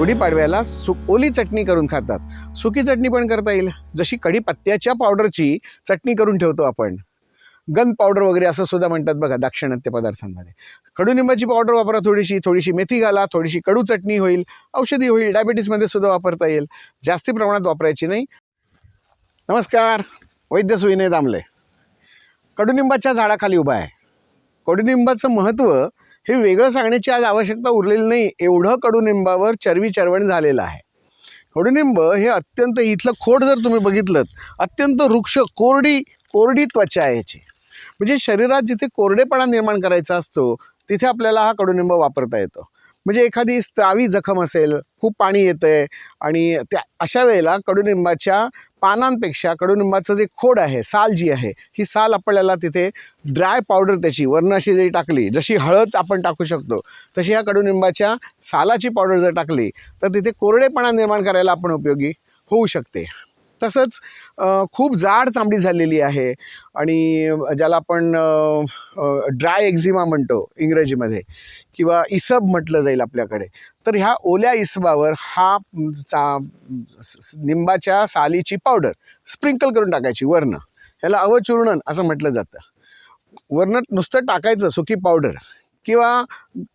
गुढीपाडव्याला सु ओली चटणी करून खातात. सुकी चटणी पण करता येईल. जशी कढीपत्त्याच्या पावडरची चटणी करून ठेवतो आपण. गन पावडर वगैरे असं सुद्धा म्हणतात बघा दाक्षिणात्य पदार्थांमध्ये. कडुनिंबाची पावडर वापरा थोडीशी थोडीशी मेथी घाला थोडीशी कडू चटणी होईल औषधी होईल डायबिटीसमध्ये सुद्धा वापरता येईल. जास्ती प्रमाणात वापरायची नाही. नमस्कार वैद्य सुविनय दामले. कडुनिंबाच्या झाडाखाली उभा आहे. कडुनिंबाचं महत्त्व हे वेगळं सांगण्याची आज आवश्यकता उरलेली नाही. एवढं कडुनिंबावर चरवी चरवण झालेलं आहे. कडुनिंब हे अत्यंत इथलं खोड जर तुम्ही बघितलं अत्यंत वृक्ष कोरडी कोरडी त्वचा आहे याची. म्हणजे शरीरात जिथे कोरडेपणा निर्माण करायचा असतो तिथे आपल्याला हा कडुनिंब वापरता येतो. म्हणजे एखादी स्त्रावी जखम असेल खूप पाणी येतं आहे आणि त्या अशा वेळेला कडुनिंबाच्या पानांपेक्षा कडुनिंबाचं जे खोड आहे साल जी आहे ही साल आपल्याला तिथे ड्राय पावडर त्याची वर्ण अशी जरी टाकली जशी हळद आपण टाकू शकतो तशी ह्या कडुनिंबाच्या सालाची पावडर जर टाकली तर तिथे कोरडेपणा निर्माण करायला आपण उपयोगी होऊ शकते. तसंच खूप जाड चांबडी झालेली आहे आणि ज्याला आपण ड्राय एक्झिमा म्हणतो इंग्रजीमध्ये किंवा इसब म्हटलं जाईल आपल्याकडे. तर ह्या ओल्या इसबावर हा चा निंबाच्या सालीची पावडर स्प्रिंकल करून टाकायची वर्ण ह्याला अवचूर्णन असं म्हटलं जातं. वर्ण नुसतं टाकायचं सुकी पावडर किंवा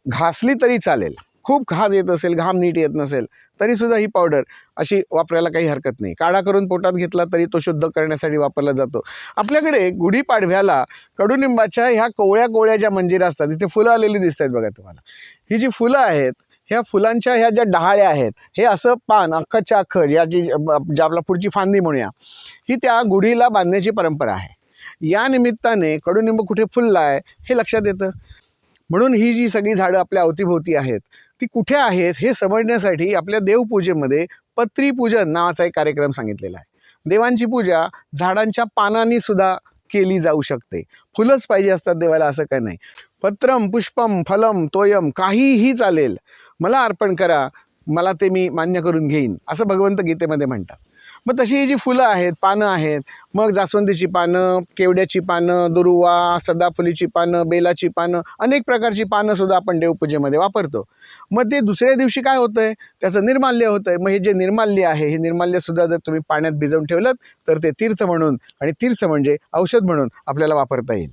घासली तरी चालेल. खूप घास येत असेल घाम नीट येत नसेल तरीसुद्धा ही पावडर अशी वापरायला काही हरकत नाही. काढा करून पोटात घेतला तरी तो शुद्ध करण्यासाठी वापरला जातो. आपल्याकडे गुढीपाडव्याला कडुनिंबाच्या ह्या कोवळ्या कोवळ्या ज्या मंजिरा असतात तिथे फुलं आलेली दिसत आहेत बघा तुम्हाला. ही जी फुलं आहेत ह्या फुलांच्या ह्या ज्या डहाळ्या आहेत हे असं पान अख्खच्या अख्खं या जी ज्या आपला पुढची फांदी म्हणूया ही त्या गुढीला बांधण्याची परंपरा आहे. या निमित्ताने कडुनिंब कुठे फुलला आहे हे लक्षात येतं? म्हणून ही जी सगळी झाडं आपल्या अवतीभोवती आहेत ती कुठे आहेत हे समजण्यासाठी आपल्या देवपूजेमध्ये पत्री पूजन नावाचा एक कार्यक्रम सांगितलेला आहे. देवांची पूजा झाडांच्या पानांनी सुद्धा केली जाऊ शकते. फुलंच पाहिजे असतात देवाला असं काही नाही. पत्रम पुष्पम फलम तोयम काहीही चालेल. मला अर्पण करा मला ते मी मान्य करून घेईन असं भगवंत गीतेमध्ये म्हणतात. मग तशी ही जी फुलं आहेत पानं आहेत मग जास्वंदीची पानं केवड्याची पानं दुर्वा सदाफुलीची पानं बेलाची पानं अनेक प्रकारची पानंसुद्धा आपण देवपूजेमध्ये वापरतो. मग ते दुसऱ्या दिवशी काय होतं आहे त्याचं निर्माल्य होतं आहे मग हे जे निर्माल्य आहे हे निर्माल्यसुद्धा जर तुम्ही पाण्यात भिजवून ठेवलं तर ते तीर्थ म्हणून आणि तीर्थ म्हणजे औषध म्हणून आपल्याला वापरता येईल.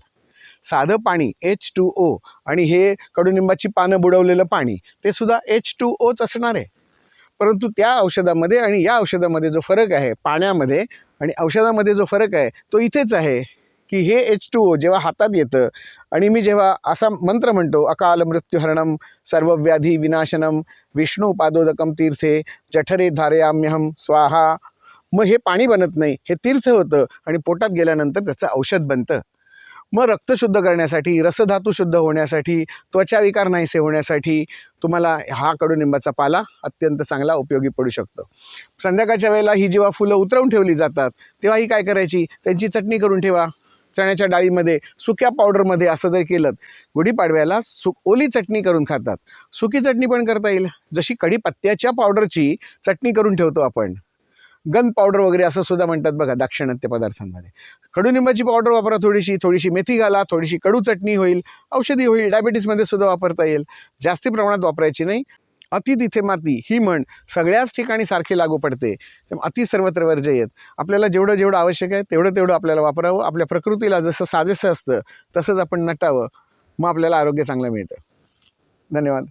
साधं पाणी एच टू ओ आणि हे कडुनिंबाची पानं बुडवलेलं पाणी ते सुद्धा एच टू ओच असणार आहे. परंतु त्या औषधामध्ये आणि या औषधामध्ये जो फरक आहे पाण्यामध्ये आणि औषधामध्ये जो फरक आहे तो इथेच आहे की हे एच टू ओ जेव्हा हातात येतं आणि मी जेव्हा असा मंत्र म्हणतो अकाल मृत्यूहरणम सर्व व्याधी विनाशनम विष्णू पादोदकम तीर्थे जठरे धारयाम्यहम स्वाहा मग हे पाणी बनत नाही हे तीर्थ होतं आणि पोटात गेल्यानंतर त्याचं औषध बनतं. मग रक्त शुद्ध करण्यासाठी रसधातू शुद्ध होण्यासाठी त्वचा विकार नाहीसे होण्यासाठी तुम्हाला हा कडुनिंबाचा पाला अत्यंत चांगला उपयोगी पडू शकतो. संध्याकाळच्या वेळेला ही जेव्हा फुलं उतरवून ठेवली जातात तेव्हा ही काय करायची? त्यांची चटणी करून ठेवा. चण्याच्या डाळीमध्ये सुक्या पावडरमध्ये असं जर केलं गुढीपाडव्याला सु ओली चटणी करून खातात. सुकी चटणी पण करता येईल. जशी कढीपत्त्याच्या पावडरची चटणी करून ठेवतो आपण. गन पावडर वगैरे असं सुद्धा म्हणतात बघा दाक्षिणात्य पदार्थांमध्ये. कडुनिंबाची पावडर वापरा थोडीशी थोडीशी मेथी घाला थोडीशी कडू चटणी होईल औषधी होईल डायबिटीसमध्ये सुद्धा वापरता येईल. जास्ती प्रमाणात वापरायची नाही. अति तिथे माती ही म्हण सगळ्याच ठिकाणी सारखी लागू पडते. अति सर्वत्र वर्जयेत आपल्याला जेवढं जेवढं आवश्यक आहे तेवढं तेवढं आपल्याला वापरावं. आपल्या प्रकृतीला जसं साजेसं असतं तसंच आपण नटावं. मग आपल्याला आरोग्य चांगलं मिळतं. धन्यवाद.